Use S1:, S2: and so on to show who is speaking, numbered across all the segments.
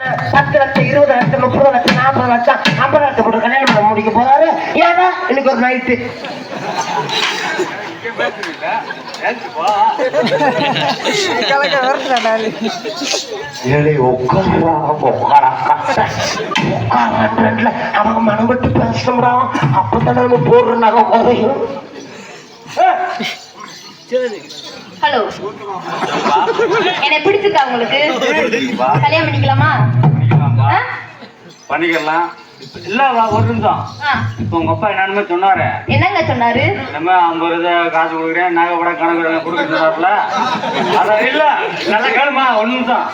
S1: பத்து லட்சம் இருபது லட்சம் முப்பது லட்சம் நாற்பது லட்சம் ஐம்பது லட்சம் போட்டு கல்யாணம் பண்ண முடிக்க போறாரு ஏன்னா இன்னைக்கு ஒரு நைட்டு அவங்க மனம் விட்டு அப்பதான் நம்ம போடுற நகை குறையும்
S2: ஹலோ என்னை பிடிச்சிருக்கா உங்களுக்கு? கல்யாணம் பண்ணிக்கலாமா?
S3: பண்ணிக்கலாம். இல்ல வா, ஒரு நிமிஷம். இப்ப உங்க அப்பா என்னன்னு சொன்னாரு.
S2: என்னங்க சொன்னாரு?
S3: நம்ம ஐம்பது ரூபா காசு கொடுக்குறேன். நகை கூட கணக்கு கொடுக்க சொன்னார்ல அதான் இல்ல. நல்லா கேளுமா ஒரு நிமிஷம்.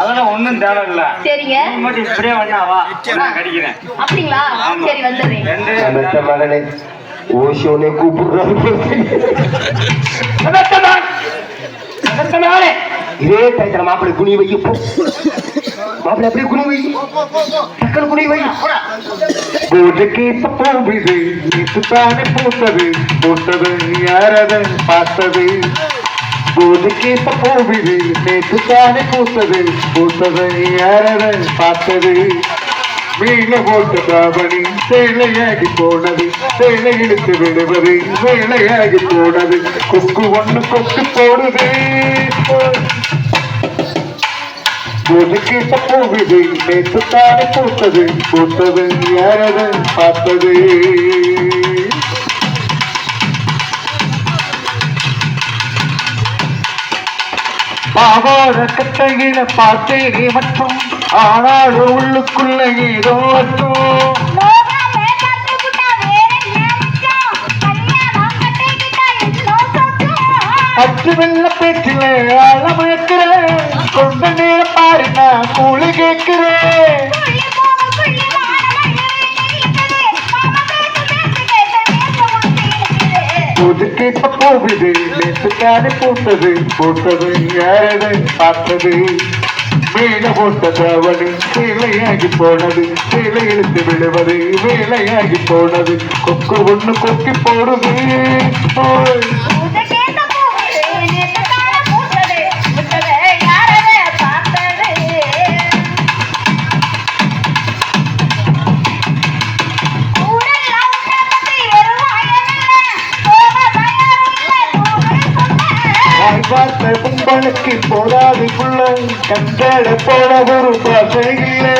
S3: அதெல்லாம் ஒண்ணும் தேவையில்ல.
S2: சரிங்க.
S3: நீ மட்டும் இப்படியே வந்தா வா. நான் கடிக்கிறேன்.
S2: அப்படிங்களா. சரி வந்துடுறேன்.
S3: ரெண்டு
S1: மகனே ஓஷோனே கூப்பிடுறாரு. இதே டயத்துல மாப்பிள்ளை குனி வை இப்போ மாப்பிள்ளை அப்படியே குனி வை டக்குனு குனி வை
S4: பூஜைக்கு போகுது நேற்று தானே பூத்தது பூத்தது யாரத பார்த்தது பூஜைக்கு போகுது நேற்று தானே பூத்தது பூத்தது யாரத பார்த்தது வீண போட்ட தாவணி சேலையாகி போனது சேலை இழுத்து விடுவது வேலையாகி போனது. கொக்கு ஒண்ணு கொக்கு போடுது. பூஜைக்கு போகுது நேற்று தானே பூத்தது பூத்தது யாரத பார்த்தது? பாவார கட்டையில பார்த்தேனே மற்றும் ஆனாலும் உள்ளுக்குள்ள ஏதோ அச்சு வெள்ள பேச்சில ஆழமயக்கிறேன் கொண்ட நேரம் பாரு நான் கூலி கேட்கிறேன். புதுக்கு இப்ப போகுது நேற்று தானே பூத்தது பூத்தது யாரது பார்த்தது? மேல போட்ட அவனு வேலையாகி போனது. வேலை இழுத்து விழுவது வேலையாகி போனது. கொக்கு ஒண்ணு கொக்கி போடுது. ஓய். வாய் போல பொம்பளுக்கு போதாது புள்ள கண்டட போட ஒரு பாசை இல்லை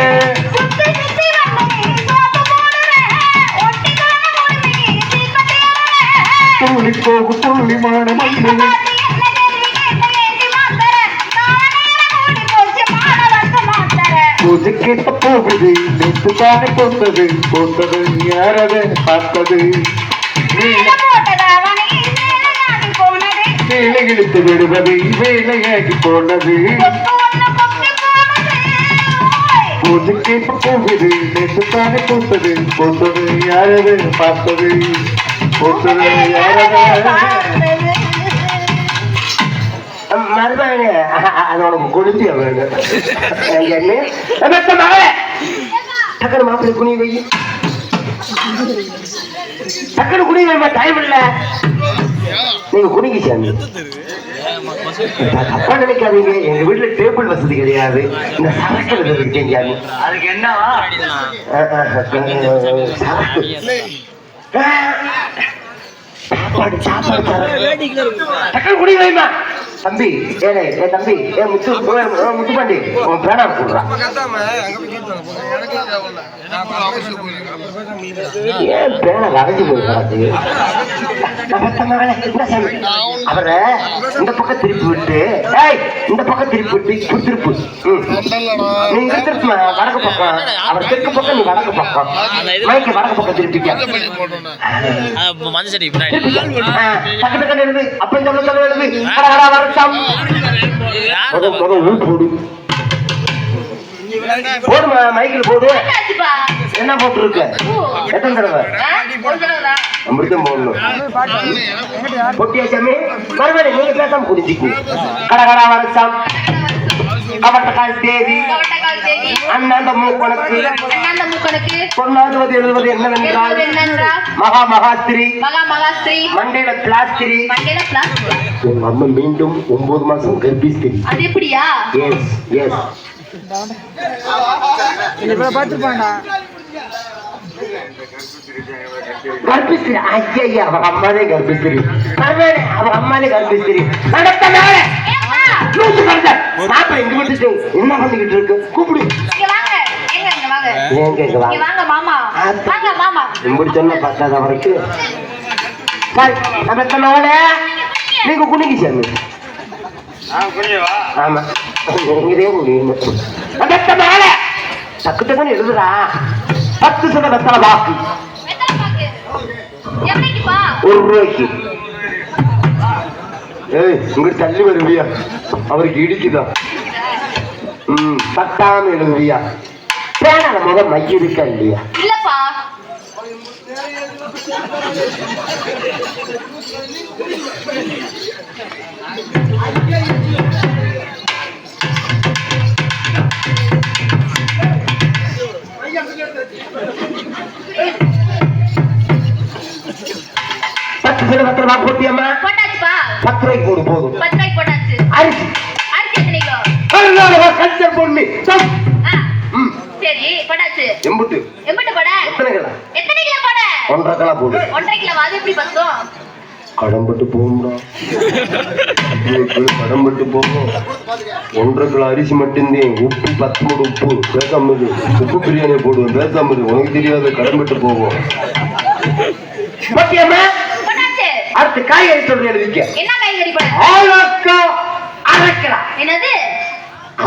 S4: துள்ளி போகு துள்ளிமான மண்ணு பூஜை கேட்ட போகுது நேற்று தானே போட்டது போட்டது யாரது பார்த்தது? வேலை இழுத்து விடுவது வேலையாகி போனது. பூஜைக்கு இப்ப போகுது நேற்றுத்தானே பூத்தது. பூத்தது யாரது பார்த்தது? போட்டது யாரது?
S1: மருமகனே அதோட உனக்கு கொளுத்தி டக்குனு மாப்பிள்ளை குனி வை. டக்குனு குனி வைமா டைம் இல்ல. நீங்க குனிக்கு சாமி. தப்பா நினைக்காதீங்க. எங்க வீட்டுல டேபிள் வசதி கிடையாது. இந்த சரக்கு
S3: அதுக்கு
S1: சரக்கு. சாப்பாடு சாப்பாடு குனி வைமா. தம்பி ஏலே ஏ தம்பி ஏ முத்து ஏ, முத்துப்பாண்டி உன் பேனா கொடுறான் ஏன் பேனை வரைஞ்சு போயிடாது அவரை இந்த பக்கம் திருப்பி விட்டு ஏய் இந்த பக்கம் திருப்பி விட்டு இப்படி திருப்பு வடக்கு பக்கம். அவர் தெற்கு பக்கம் நீ வடக்கு பக்கம். மைக்கு வடக்கு பக்கம் திருப்பிக்க
S5: மஞ்சள்
S1: அப்பன் சொல்ல. சொல்ல ஊர் போடு. மைக்கில் போடு? என்ன போட்டுருக்க. எத்தனை தடவை. அமிர்தம் போடணும். பொட்டியா சாமி? மறுபடியும் நீங்க பேசாம குடிச்சிக்கு. கட கட வருஷம் கவட்டக்கால் தேதி. அண்ணாந்த மூக்கணக்கு. பொன்னாடுவது எழுதுவது என்னவென்றால் மகா மகாஸ்திரி.
S2: மகா மகாஸ்திரி.
S1: மண்டையில பிளாஸ்திரி. உங்க அம்மா மீண்டும் ஒன்பது மாசம் கர்ப்பிஸ்திரி.
S2: அது எப்படியா?
S1: எஸ் எஸ் கர்ப்பிஸ்திரி. ஐயா அவங்க அம்மாதே கர்ப்பிஸ்திரி. பரவாயில்ல அவங்க அம்மாதே கர்ப்பிஸ்திரி. நடத்த மாப்பிள்ளை இங்க விட்டுட்டு என்ன பண்ணிக்கிட்டு இருக்கு. கூப்பிடு.
S2: வாங்க. மாமா. வாங்க மாமா.
S1: இப்படி சொன்ன பத்தாத வரைக்கும் சரி நம்ம சொன்னவளே நீங்க குனிங்க சாமி. ஆமா. நீங்களே முடியும் டக்கு டக்குன்னு எழுதுறா. பத்து சத வெத்தலை பாக்கு. ஒரு ரூபாய்க்கு. ஏய் இங்க தள்ளி வருவியா? அவருக்கு இடிக்குதா? ம் பத்தாம எழுதுவியா பேனால முத மைய இருக்கா இல்லையா?
S2: இல்லப்பா.
S1: பத்து சில வெத்தலை பாக்கு போட்டியம்மா?
S2: போட்டாச்சுப்பா.
S1: பத்து ரூபாய்க்கு போடு போதும்.
S2: பத்து ரூபாய்க்கு போட்டாச்சு.
S1: அரிசி. அதனால கஞ்ச பொண்ணு.
S2: சரி போட்டாச்சு
S1: எம்புட்டு.
S2: எம்பிட்டு போட.
S1: எத்தனை கிலோ?
S2: எத்தனை கிலோ போட?
S1: ஒன்றரை கிலோ போடு.
S2: ஒன்றரை கிலோ அது எப்படி பத்தும்?
S1: கடம்பட்டு போகும்டா. கடம்பட்டு போகும். ஒன்றரை கிலோ அரிசி மட்டும்தான். உப்பு பத்து மூணு உப்பு. பேசாம இரு. உப்பு பிரியாணி போடுவேன் பேசாம இரு. உனக்கு தெரியாது கடம்பட்டு போகும். அடுத்து காய்கறி சொல்ற எழுதிக்க.
S2: என்ன காய்கறி போட?
S1: ஆலக்கா அரைக்கலாம்
S2: என்னது?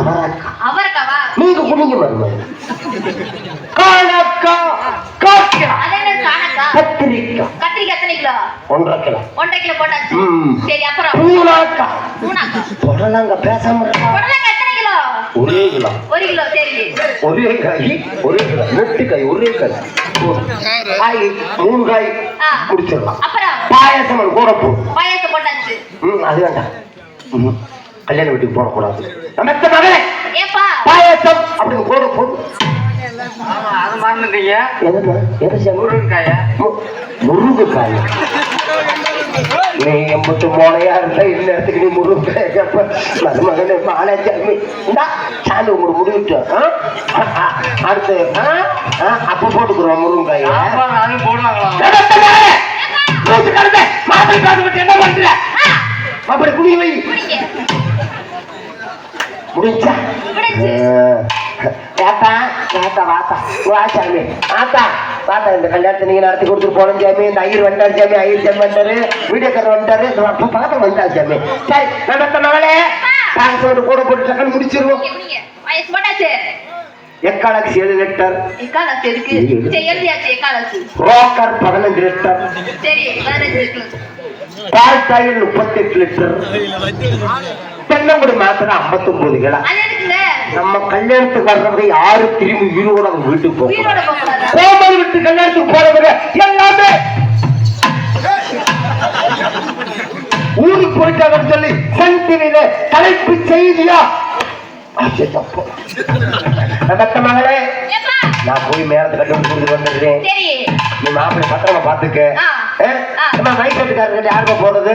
S1: அவரக்கா
S2: அவரைக்காவா
S1: நீங்க குடிங்க
S2: அது என்ன சாணக்கா
S1: கத்திரிக்காய்
S2: கத்திரிக்காய் எத்தனை கிலோ?
S1: ஒன்றரை கிலோ.
S2: ஒன்றரை கிலோ போட்டாச்சு. சரி அப்புறம்?
S1: பூனாக்கா.
S2: மூணாக்கா
S1: தொடலாங்க பேசாம
S2: எத்தனை கிலோ?
S1: ஒரே கிலோ.
S2: ஒரு கிலோ சரி.
S1: ஒரே காய் ஒரே காய் நெட்டு காய் ஒரே காய். காய் மூணு காய்
S2: ஆ.
S1: முடிச்சிடலாம்
S2: அப்புறம்?
S1: பாயாசம் கூட போ
S2: பாயாசம் போட்டாச்சு.
S1: அது வேண்டாம். கல்யாண வீட்டுக்கு போடக்கூடாது நமக்கு மகளே
S2: ஏப்பா.
S1: பாயாசம். அப்படின்னு கூட போ
S3: ஆமா அது மறந்துட்டீங்க.
S1: எதுமா எது சாமி?
S3: முருங்கைக்காயா.
S1: மு- முருங்கைக்காய்? நீ எம்பட்டு மோனையா இருந்தா இந்த இடத்துக்கு நீ முருங்கை கேப்ப. மருமகனே மாலை சாமி இந்தா சாமி உங்களுக்கு முடிவிட்டு அடுத்து ஆ? ஆ, அப்ப போட்டுக்கிறோம் முருங்காய
S3: போடுவாங்களா
S1: என்ன பண்ற அப்படி குடி வை முடிஞ்சா? வாத்தா. வா சாமி. ஆத்தா வாத்தா இந்த கல்யாணத்தை நீங்க நடத்தி கொடுத்துட்டு போனோம் சாமி. இந்த ஐயர் வந்தாரு சாமி. ஐயர் சாமி வந்தாரு. அப்பா வந்தாரு சாமி. சரி நம்ம மகளே காசோடு கூட போட்டு டக்குன்னு முடிச்சிருவோம் எக்காலக்ஸ் ஏழு லிட்டர்
S2: எக்காலசி இருக்கு எழுதியாச்சு எக்காலசி.
S1: ரோக்கர் பதினஞ்சு லிட்டர்.
S2: சரி பதினஞ்சு
S1: பால் டாயில் முப்பத்தெட்டு லிட்டர் தென்னங்குடி மாத்திரம் ஐம்பத்தொன்பது கிலோ. நம்ம கல்யாணத்துக்கு வர்றவங்க யாரு திரும்பி அவங்க வீட்டுக்கு போக
S2: உயிரோட போக கூடாதா
S1: கோமல் விட்டு கல்யாணத்துக்கு போறவங்க எல்லாமே ஊருக்கு போயிட்டாங்கன்னு சொல்லி சன் டிவியில தலைப்பு செய்தியா? மகளே. நான் போய் மேலத்தை கட்டி வந்துடுறேன். நீ மாப்பிள்ளை பத்திரமா பாத்துக்க மைக்கட்டுக்காரர்கிட்ட யாருப்பா போறது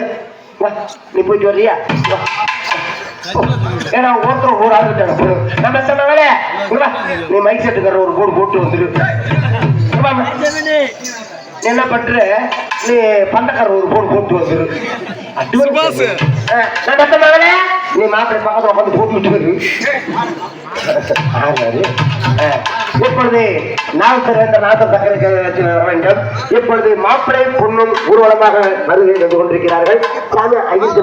S1: வா, நீ போயிட்டு வர்றியா? ஏன்னா ஒருத்தர் ஒரு ஆள் நம்ம எத்தனை வேலை. இங்க நீ மைக் செட்டுக்காரர் ஒரு போர்டு போட்டு வந்துரு நீ என்ன பண்ற? நீ பந்தக்காரர் ஒரு போர்டு போட்டு வந்துரு நீ மாப்பிள்ளை பக்கத்துல உட்காந்து போட்டு இப்பொழுது நாள் நாட்டு சக்கரை வர வேண்டும் இப்பொழுது மாப்பிள்ளை பொண்ணும் ஊர்வலமாக வருகை கொண்டிருக்கிறார்கள் சாமி ஐந்து